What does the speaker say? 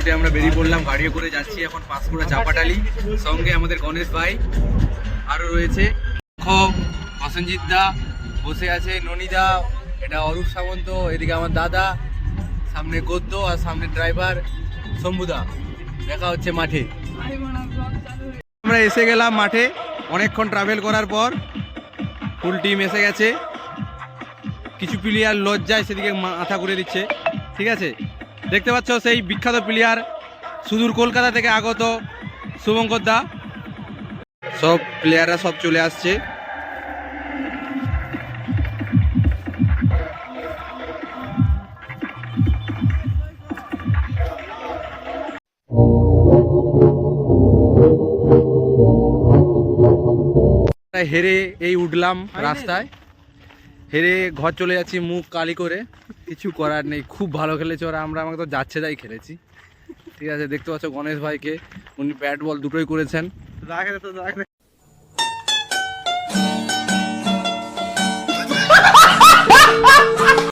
রুটে আমরা বেরিয়ে পড়লাম, গাড়িও করে যাচ্ছি এখন পাঁশকুড়া চাপাটালি। সঙ্গে আমাদের গণেশ ভাই আরও রয়েছে। প্রসেনজিৎ দা বসে আছে, ননিদা, এটা অরূপ সামন্ত, এদিকে আমার দাদা, সামনে গদ্য আর সামনে ড্রাইভার শম্ভুদা দেখা হচ্ছে মাঠে। আমরা এসে গেলাম মাঠে, অনেকক্ষণ ট্রাভেল করার পর ফুল টিম এসে গেছে। কিছু প্লেয়ার লজ্জায় সেদিকে মাথা ঘুরে দিচ্ছে। ঠিক আছে? দেখতে পাচ্ছ সেই বিখ্যাত প্লেয়ার সুদূর কলকাতা থেকে আগত শুভঙ্কর দা। সব প্লেয়াররা সব চলে আসছে। হেরে এই উঠলাম রাস্তায়। হেরে ঘর চলে যাচ্ছি মুখ কালি করে। কিছু করার নেই, খুব ভালো খেলেছে ওরা, আমরা আমাকে তো যাচ্ছে তাই খেলেছি। ঠিক আছে, দেখতে পাচ্ছ গণেশ ভাইকে, উনি ব্যাট বল দুটোই করেছেন।